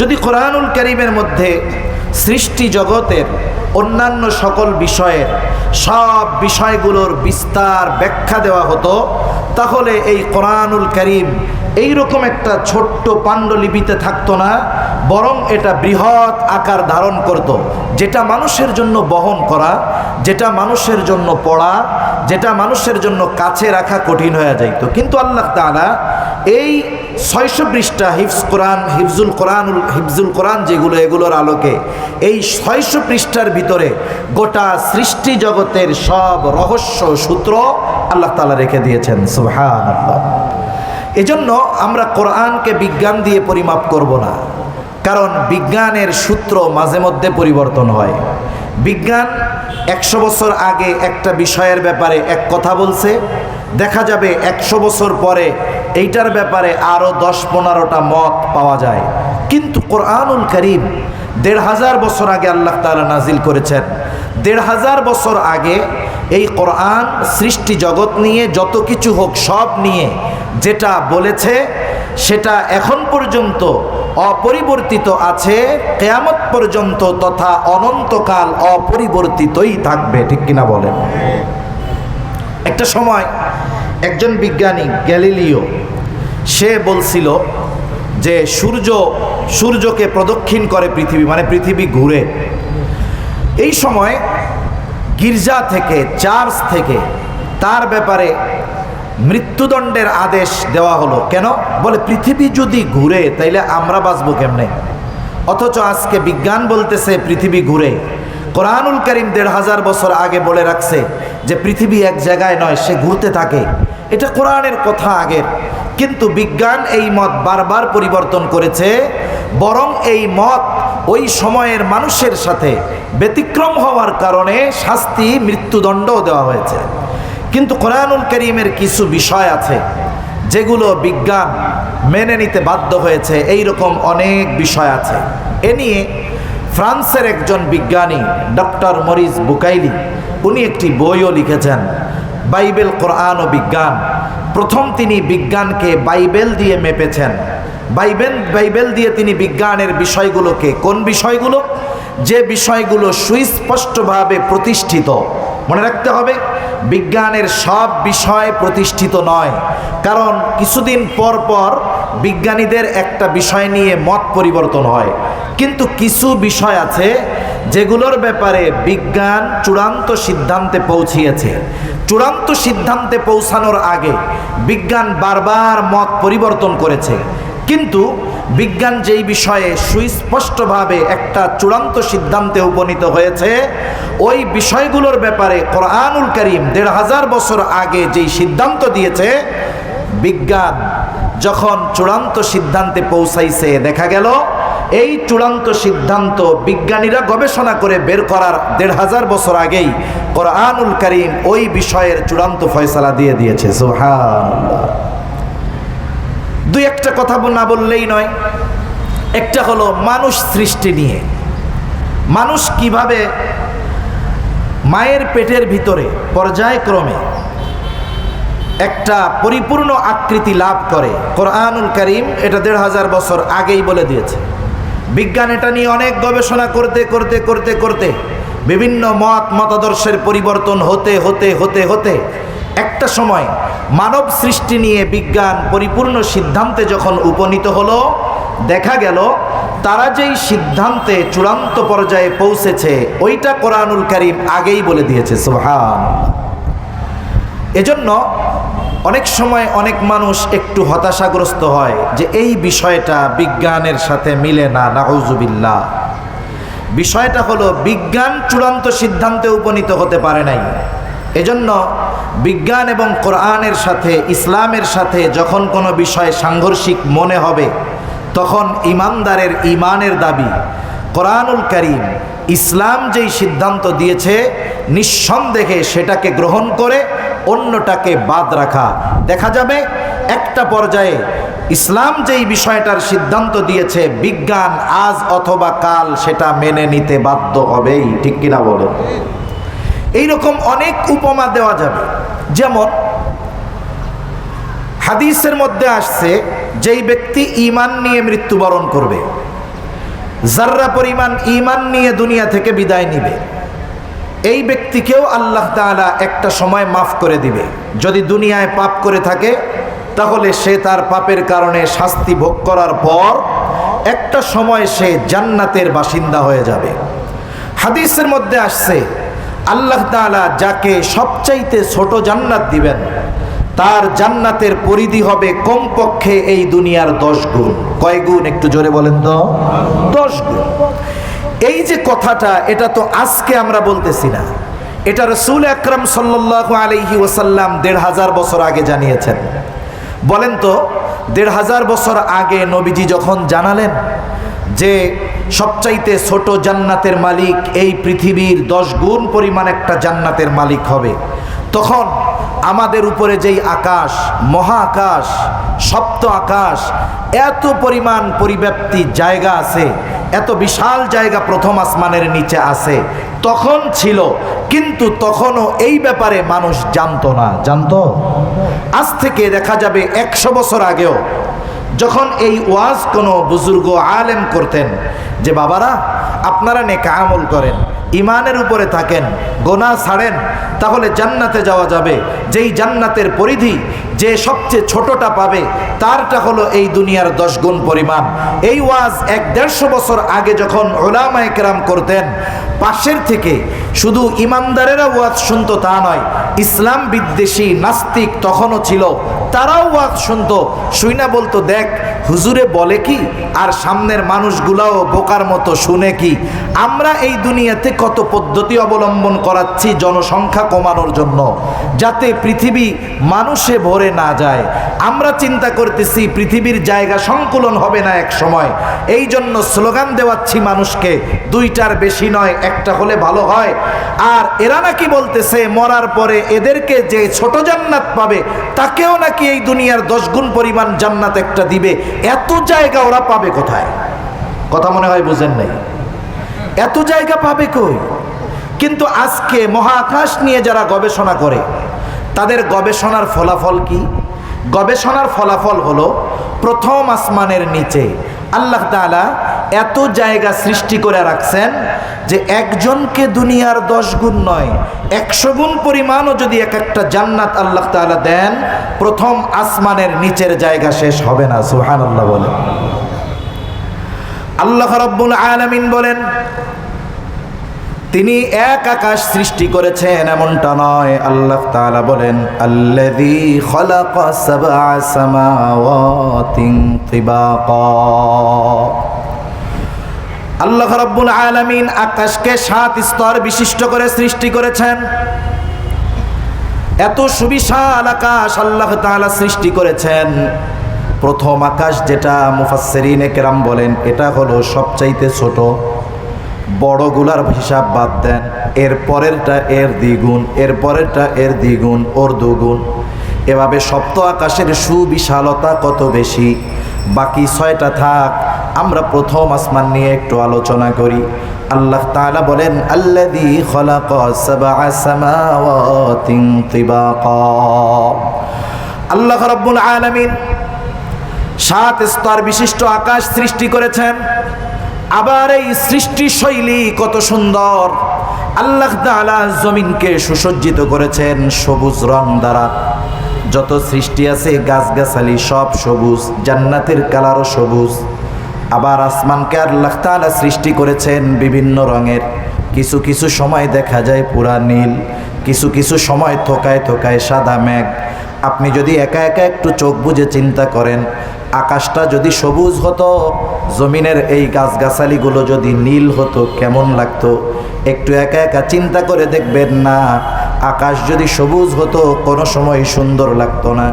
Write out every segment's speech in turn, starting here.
যদি কোরআনুল করিমের মধ্যে সৃষ্টি জগতের অন্যান্য সকল বিষয়ের সব বিষয়গুলোর বিস্তার ব্যাখ্যা দেওয়া হতো, তাহলে এই কোরআনুল করিম এইরকম একটা ছোট্ট পাণ্ডুলিপিতে থাকতো না, বরং এটা বৃহৎ আকার ধারণ করত। যেটা মানুষের জন্য বহন করা, যেটা মানুষের জন্য পড়া, যেটা মানুষের জন্য কাছে রাখা কঠিন হয়ে যাইত। কিন্তু আল্লাহ তাআলা এই ছয়শো পৃষ্ঠা হিফজ কোরআন, হিফজুল কোরআন হিফজুল কোরআন যেগুলো, এগুলোর আলোকে এই ছয়শো পৃষ্ঠার ভিতরে গোটা সৃষ্টি জগতের সব রহস্য সূত্র আল্লাহ তাআলা রেখে দিয়েছেন সুবহান এজন্য আমরা কোরআনকে বিজ্ঞান দিয়ে পরিমাপ করব না, কারণ বিজ্ঞানের সূত্র মাঝে মধ্যে পরিবর্তন হয়। বিজ্ঞান একশো বছর আগে একটা বিষয়ের ব্যাপারে এক কথা বলছে, দেখা যাবে একশো বছর পরে এইটার ব্যাপারে আরও দশ পনেরোটা মত পাওয়া যায়। কিন্তু কোরআনুল করিম দেড় হাজার বছর আগে আল্লাহ তাআলা নাজিল করেছেন। দেড় হাজার বছর আগে এই কোরআন সৃষ্টি জগৎ নিয়ে যত কিছু হোক সব নিয়ে যেটা বলেছে, সেটা এখন পর্যন্ত অপরিবর্তিত আছে, কেয়ামত পর্যন্ত তথা অনন্তকাল অপরিবর্তিতই থাকবে। ঠিক কিনা বলেন? একটা সময় একজন বিজ্ঞানী, গ্যালিলিও, সে বলছিল যে সূর্য, সূর্যকে প্রদক্ষিণ করে পৃথিবী মানে পৃথিবী ঘুরে। এই সময় গির্জা থেকে, চার্চ থেকে তার ব্যাপারে মৃত্যুদণ্ডের আদেশ দেওয়া হলো। কেন? বলে, পৃথিবী যদি ঘুরে, তাইলে আমরা বাঁচবো কেমনে? অথচ আজকে বিজ্ঞান বলতেছে পৃথিবী ঘুরে। কোরআনুল করিম দেড় হাজার বছর আগে বলে রাখছে যে পৃথিবী এক জায়গায় নয়, সে ঘুরতে থাকে। এটা কোরআনের কথা আগের। কিন্তু বিজ্ঞান এই মত বারবার পরিবর্তন করেছে, বরং এই মত ওই সময়ের মানুষের সাথে ব্যতিক্রম হওয়ার কারণে শাস্তি, মৃত্যুদণ্ডও দেওয়া হয়েছে। কিন্তু কোরআনুল করিমের কিছু বিষয় আছে, যেগুলো বিজ্ঞান মেনে নিতে বাধ্য হয়েছে। এই রকম অনেক বিষয় আছে। এ নিয়ে ফ্রান্সের একজন বিজ্ঞানী, ডক্টর মরিস বুকাইলি, উনি একটি বইও লিখেছেন, বাইবেল, কোরআন ও বিজ্ঞান। প্রথম তিনি বিজ্ঞানকে বাইবেল দিয়ে মেপেছেন। বাইবেল বাইবেল দিয়ে তিনি বিজ্ঞানের বিষয়গুলোকে, কোন বিষয়গুলো? যে বিষয়গুলো সুস্পষ্টভাবে প্রতিষ্ঠিত। মনে রাখতে হবে, বিজ্ঞানের সব বিষয় প্রতিষ্ঠিত নয়। কারণ কিছুদিন পর পর বিজ্ঞানীদের একটা বিষয় নিয়ে মত পরিবর্তন হয়। কিন্তু কিছু বিষয় আছে যেগুলোর ব্যাপারে বিজ্ঞান চূড়ান্ত সিদ্ধান্তে পৌঁছিয়েছে। চূড়ান্ত সিদ্ধান্তে পৌঁছানোর আগে বিজ্ঞান বারবার মত পরিবর্তন করেছে। কিন্তু বিজ্ঞান যেই বিষয়ে সুস্পষ্টভাবে একটা চূড়ান্ত সিদ্ধান্তে উপনীত হয়েছে, ওই বিষয়গুলোর ব্যাপারে কোরআনুল করিম দেড় হাজার বছর আগে যেই সিদ্ধান্ত দিয়েছে, বিজ্ঞান যখন চূড়ান্ত সিদ্ধান্তে পৌঁছাইছে, দেখা গেল এই চূড়ান্ত সিদ্ধান্ত বিজ্ঞানীরা গবেষণা করে বের করার দেড় হাজার বছর আগেই কোরআনুল করিম ওই বিষয়ের চূড়ান্ত ফয়সালা দিয়ে দিয়েছে। দুই একটা কথা না বললেই নয়। একটা হলো মানুষ সৃষ্টি নিয়ে। মানুষ কীভাবে মায়ের পেটের ভিতরে পর্যায়ক্রমে একটা পরিপূর্ণ আকৃতি লাভ করে, কোরআনুল করিম এটা দেড় হাজার বছর আগেই বলে দিয়েছে। বিজ্ঞান এটা নিয়ে অনেক গবেষণা করতে করতে করতে করতে বিভিন্ন মত মতাদর্শের পরিবর্তন হতে হতে হতে হতে একটা সময় মানব সৃষ্টি নিয়ে বিজ্ঞান পরিপূর্ণ সিদ্ধান্তে যখন উপনীত হলো, দেখা গেল তারা যেই সিদ্ধান্তে চূড়ান্ত পর্যায়ে পৌঁছেছে, ওইটা কোরআনুল করিম আগেই বলে দিয়েছে সোহান এজন্য অনেক সময় অনেক মানুষ একটু হতাশাগ্রস্ত হয় যে এই বিষয়টা বিজ্ঞানের সাথে মিলে না, নাউজুবিল্লাহ। বিষয়টা হলো বিজ্ঞান চূড়ান্ত সিদ্ধান্তে উপনীত হতে পারে নাই। এজন্য বিজ্ঞান এবং কোরআনের সাথে, ইসলামের সাথে যখন কোনো বিষয় সাংঘর্ষিক মনে হবে, তখন ইমানদারের ইমানের দাবি, কোরআনুল করিম, ইসলাম যেই সিদ্ধান্ত দিয়েছে, নিঃসন্দেহে সেটাকে গ্রহণ করে অন্যটাকে বাদ রাখা। দেখা যাবে একটা পর্যায়ে ইসলাম যেই বিষয়টার সিদ্ধান্ত দিয়েছে, বিজ্ঞান আজ অথবা কাল সেটা মেনে নিতে বাধ্য হবেই, ঠিক কিনা বলে এইরকম অনেক উপমা দেওয়া যাবে। যেমন, হাদিসের মধ্যে আসছে, যেই ব্যক্তি ইমান নিয়ে মৃত্যুবরণ করবে জাররা পরিমাণ ইমান নিয়ে দুনিয়া থেকে বিদায় নিবে এই ব্যক্তিকেও আল্লাহ তাআলা একটা সময় মাফ করে দিবে। যদি দুনিয়ায় পাপ করে থাকে, তাহলে সে তার পাপের কারণে শাস্তি ভোগ করার পর একটা সময় সে জান্নাতের বাসিন্দা হয়ে যাবে। হাদিসের মধ্যে আসছে, আল্লাহ তাআলা যাকে সবচাইতে ছোট জান্নাত দিবেন, তার জান্নাতের পরিধি হবে কমপক্ষে এই দুনিয়ার দশ গুণ। কয় গুণ একটু জোরে বলেন তো? দশ গুণ। এই যে কথাটা, এটা তো আজকে আমরা বলতেছি না। এটা রসুল আকরম সাল্লাহ আলহি ওসাল্লাম দেড় হাজার বছর আগে জানিয়েছেন। বলেন তো, দেড় হাজার বছর আগে নবীজি যখন জানালেন যে সবচাইতে ছোট জান্নাতের মালিক এই পৃথিবীর দশ গুণ পরিমাণ একটা জান্নাতের মালিক হবে তখন আমাদের উপরে যেই আকাশ, মহাকাশ, সপ্ত আকাশ, এত পরিমাণ পরিব্যাপ্তি জায়গা আছে, এত বিশাল জায়গা প্রথম আসমানের নিচে আছে, তখন ছিল, কিন্তু তখনও এই ব্যাপারে মানুষ জানতো না। জানতো? আজ থেকে দেখা যাবে একশো বছর আগেও, যখন এই ওয়াজ কোনো বুজুর্গ আলেম করতেন, যে, বাবারা, আপনারা নেকা আমল করেন। ইমানের উপরে থাকেন, গোনা ছাড়েন, তাহলে জান্নাতে যাওয়া যাবে। যেই জান্নাতের পরিধি, যে সবচেয়ে ছোটটা পাবে, তারটা হলো এই দুনিয়ার দশ গুণ পরিমাণ। এই ওয়াজ এক দেড়শো বছর আগে যখন ওলামা একরাম করতেন, পাশের থেকে শুধু ইমানদারেরা ওয়াজ শুনতো তা নয়, ইসলাম বিদ্বেষী নাস্তিক তখনও ছিল, তারাও ওয়াজ শুনত। শুইনা বলতো, দেখ হুজুরে বলে কি? আর সামনের মানুষগুলাও বোকার মতো শুনে কি? আমরা এই দুনিয়াতে কত পদ্ধতি অবলম্বন করাচ্ছি জনসংখ্যা কমানোর জন্য, যাতে পৃথিবী মানুষে ভরে না যায়। আমরা চিন্তা করতেছি পৃথিবীর জায়গা সংকুলন হবে না এক সময়। এই জন্য স্লোগান দেওয়াচ্ছি মানুষকে, দুইটার বেশি নয়, একটা হলে ভালো হয়। আর এরা নাকি বলতেছে, মরার পরে এদেরকে যে ছোট জান্নাত পাবে, তাকেও নাকি এই দুনিয়ার দশ গুণ পরিমাণ জান্নাত একটা দিবে। এত জায়গা ওরা পাবে কোথায়? কথা মনে হয় বুঝেন নাই। এত জায়গা পাবে কই? কিন্তু আজকে মহাকাশ নিয়ে যারা গবেষণা করে, তাদের গবেষণার ফলাফল কি? গবেষণার ফলাফল হলো প্রথম আসমানের নিচে আল্লাহ তালা এত জায়গা সৃষ্টি করে রাখছেন যে একজনকে দুনিয়ার দশ গুণ নয়, একশো গুণ পরিমাণও যদি এক একটা জান্নাত আল্লাহ তাআলা দেন, প্রথম আসমানের নিচের জায়গা শেষ হবে না সুহান আল্লাহ বলে আল্লাহ রব্বুল আলামিন বলেন, তিনি এক আকাশ সৃষ্টি করেছেন এমনটা নয়, আল্লাহ তাআলা বলেন তিবাকা। আল্লাহ রাব্বুল আলামিন আকাশকে সাত স্তর বিশিষ্ট করে সৃষ্টি করেছেন। এত সুবিশাল আকাশ আল্লাহ তাআলা সৃষ্টি করেছেন। প্রথম আকাশ যেটা মুফাসসিরিনে কেরাম বলেন, এটা হলো সবচাইতে ছোট। বড়গুলার হিসাব বাদ দেন। এর পরেরটা এর দ্বিগুণ, এর পরেরটা এর দ্বিগুণ, ওর দুগুণ। এভাবে সপ্ত আকাশের সুবিশালতা কত বেশি? বাকি ছয়টা থাক আমরা প্রথম আসমান নিয়ে একটু আলোচনা করি। আল্লাহ তাআলা বলেন আল্লাহ রাব্বুল আলামিন সাত স্তর বিশিষ্ট আকাশ সৃষ্টি করেছেন। আবার এই সৃষ্টি শৈলী কত সুন্দর। আল্লাহ জমিনকে সুসজ্জিত করেছেন সবুজ রং দ্বারা। যত সৃষ্টি আছে, গাছগাছালি সব সবুজ, জান্নাতের কালারও সবুজ। আবার আসমানকে আল্লাহ তাআলা সৃষ্টি করেছেন বিভিন্ন রঙের। কিছু কিছু সময় দেখা যায় পুরা নীল, কিছু কিছু সময় থোকায় থোকায় সাদা মেঘ। আপনি যদি একা একা একটু চোখ বুজে চিন্তা করেন, আকাশটা যদি সবুজ হতো, জমিনের এই গাছগাছালিগুলো যদি নীল হতো, কেমন লাগতো? একটু একা একা চিন্তা করে দেখবেন না আকাশ যদি সবুজ হতো, কোনো সময় সুন্দর লাগতো না।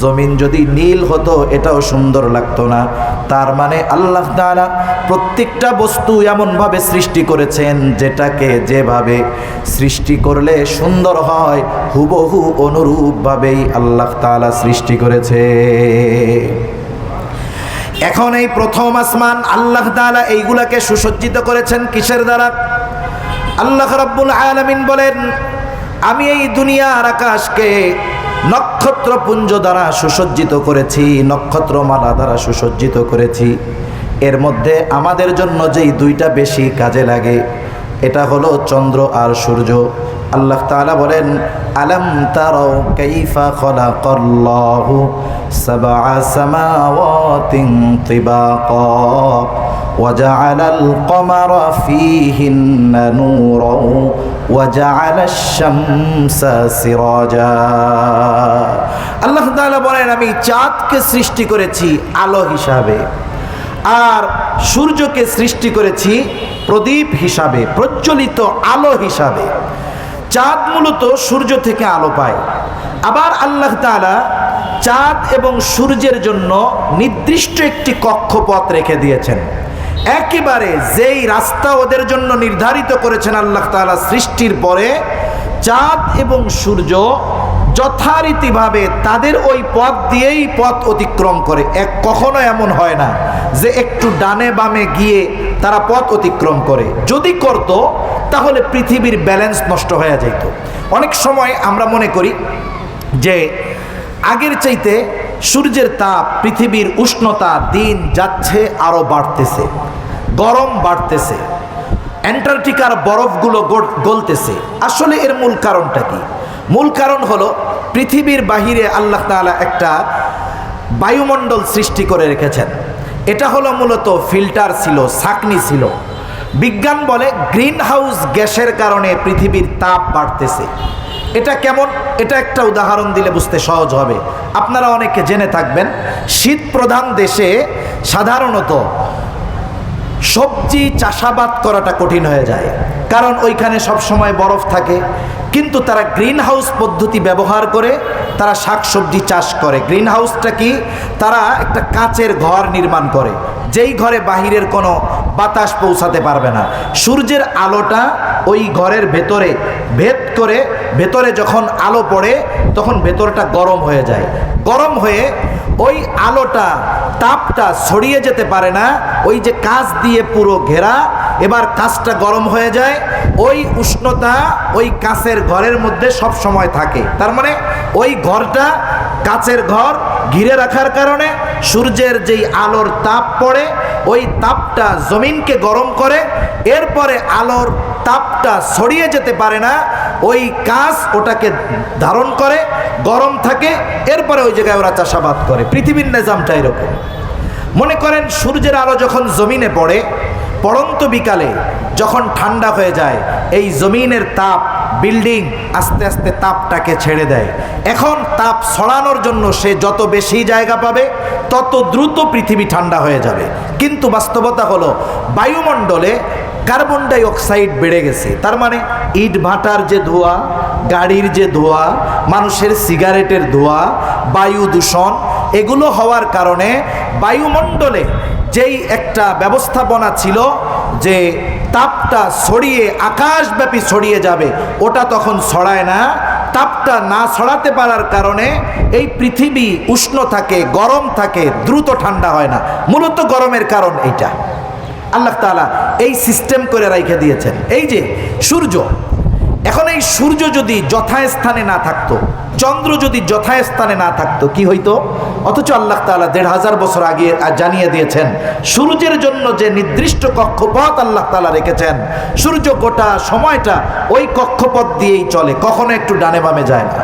জমিন যদি নীল হতো, এটাও সুন্দর লাগতো না। তার মানে আল্লাহ তাআলা প্রত্যেকটা বস্তু এমনভাবে সৃষ্টি করেছেন, যেটাকে যেভাবে সৃষ্টি করলে সুন্দর হয়, হুবহু অনুরূপভাবেই আল্লাহ তাআলা সৃষ্টি করেছে। এখন এই প্রথম আসমান আল্লাহ তাআলা এইগুলাকে সুসজ্জিত করেছেন কিসের দ্বারা? আল্লাহ রাব্বুল আলামিন বলেন আমি এই দুনিয়ার আকাশকে নক্ষত্রপুঞ্জ দ্বারা সুসজ্জিত করেছি, নক্ষত্রমালা দ্বারা সুসজ্জিত করেছি। এর মধ্যে আমাদের জন্য যেই দুইটা বেশি কাজে লাগে, এটা হলো চন্দ্র আর সূর্য। আল্লাহ তাআলা বলেন, আলাম তারাও কাইফা খলাকাল্লাহু সাবআ সামাওয়াতিন তিবাকা, ওয়া জাআলাল কমারা ফীহিন্না নূরা وجعل الشمس سراجا আল্লাহ তাআলা বলেন আমি চাঁদকে সৃষ্টি করেছি আলো হিসাবে আর সূর্যকে সৃষ্টি করেছি প্রদীপ হিসাবে প্রজ্বলিত আলো হিসাবে চাঁদ মূলত সূর্য থেকে আলো পায় আবার আল্লাহ তাআলা চাঁদ এবং সূর্যের জন্য নির্দিষ্ট একটি কক্ষপথ রেখে দিয়েছেন একেবারে যেই রাস্তা ওদের জন্য নির্ধারিত করেছেন আল্লাহ তাআলা সৃষ্টির পরে, চাঁদ এবং সূর্য যথারীতিভাবে তাদের ওই পথ দিয়েই পথ অতিক্রম করে। এক কখনো এমন হয় না যে একটু ডানে বামে গিয়ে তারা পথ অতিক্রম করে। যদি করত, তাহলে পৃথিবীর ব্যালেন্স নষ্ট হয়ে যেত অনেক সময় আমরা মনে করি যে আগের চাইতে সূর্যের তাপ পৃথিবীর উষ্ণতা দিন যাচ্ছে আরও বাড়তেছে, গরম বাড়তেছে, অ্যান্টার্কটিকার বরফগুলো গল- গলতেছে। আসলে এর মূল কারণটা কি? মূল কারণ হলো পৃথিবীর বাহিরে আল্লাহ তাআলা একটা বায়ুমণ্ডল সৃষ্টি করে রেখেছেন। এটা হলো মূলত ফিল্টার ছিল, ছাকনি ছিল। বিজ্ঞান বলে গ্রিন হাউস গ্যাসের কারণে পৃথিবীর তাপ বাড়তেছে। এটা কেমন? এটা একটা উদাহরণ দিলে বুঝতে সহজ হবে। আপনারা অনেকে জেনে থাকবেন, শীত প্রধান দেশে সাধারণত সবজি চাষাবাদ করাটা কঠিন হয়ে যায়। কারণ ওইখানে সব সময় বরফ থাকে। কিন্তু তারা গ্রিন হাউস পদ্ধতি ব্যবহার করে তারা শাকসবজি চাষ করে। গ্রিন হাউসটা কি? তারা একটা কাচের ঘর নির্মাণ করে। যেই ঘরে বাহিরের কোনো বাতাস পৌঁছাতে পারবে না। সূর্যের আলোটা ওই ঘরের ভেতরে ভেদ করে ভেতরে যখন আলো পড়ে, তখন ভেতরটা গরম হয়ে যায়। গরম হয়ে ওই আলোটা, তাপটা ছড়িয়ে যেতে পারে না। ওই যে কাজ দিয়ে পুরো ঘেরা, এবার কাজটা গরম হয়ে যায়। ওই উষ্ণতা ওই কাছের ঘরের মধ্যে সব সময় থাকে। তার মানে ওই ঘরটা কাচের ঘর ঘিরে রাখার কারণে সূর্যের যেই আলোর তাপ পড়ে, ওই তাপটা জমিনকে গরম করে, এরপরে আলোর তাপটা ছড়িয়ে যেতে পারে না, ওই কাজ ওটাকে ধারণ করে, গরম থাকে, এরপরে ওই জায়গায় ওরা চাষাবাদ করে। পৃথিবীর নিজামটা এরকম। মনে করেন সূর্যের আলো যখন জমিনে পড়ে, পড়ন্ত বিকালে যখন ঠান্ডা হয়ে যায়, এই জমিনের তাপ বিল্ডিং আস্তে আস্তে তাপটাকে ছেড়ে দেয়। এখন তাপ ছড়ানোর জন্য সে যত বেশি জায়গা পাবে, তত দ্রুত পৃথিবী ঠান্ডা হয়ে যাবে। কিন্তু বাস্তবতা হলো, বায়ুমণ্ডলে কার্বন ডাই অক্সাইড বেড়ে গেছে। তার মানে ইট ভাটার যে ধোঁয়া, গাড়ির যে ধোঁয়া, মানুষের সিগারেটের ধোঁয়া, বায়ু দূষণ, এগুলো হওয়ার কারণে বায়ুমণ্ডলে যেই একটা ব্যবস্থাপনা ছিল যে তাপটা ছড়িয়ে, আকাশব্যাপী ছড়িয়ে যাবে। ওটা তখন ছড়ায় না। তাপটা না ছড়াতে পারার কারণে এই পৃথিবী উষ্ণ থাকে, গরম থাকে, দ্রুত ঠান্ডা হয় না। মূলত গরমের কারণ এইটা। আল্লাহ তালা এই সিস্টেম করে রাইখে দিয়েছেন। এই যে সূর্য এখন এই সূর্য যদি যথাস্থানে না থাকতো, চন্দ্র যদি যথাস্থানে না থাকতো, কি হইতো? অথচ আল্লাহ তালা দেড় হাজার বছর আগে জানিয়ে দিয়েছেন, সূর্যের জন্য যে নির্দিষ্ট কক্ষপথ আল্লাহ তালা রেখেছেন, সূর্য গোটা সময়টা ওই কক্ষপথ দিয়েই চলে, কখনো একটু ডানে বামে যায় না।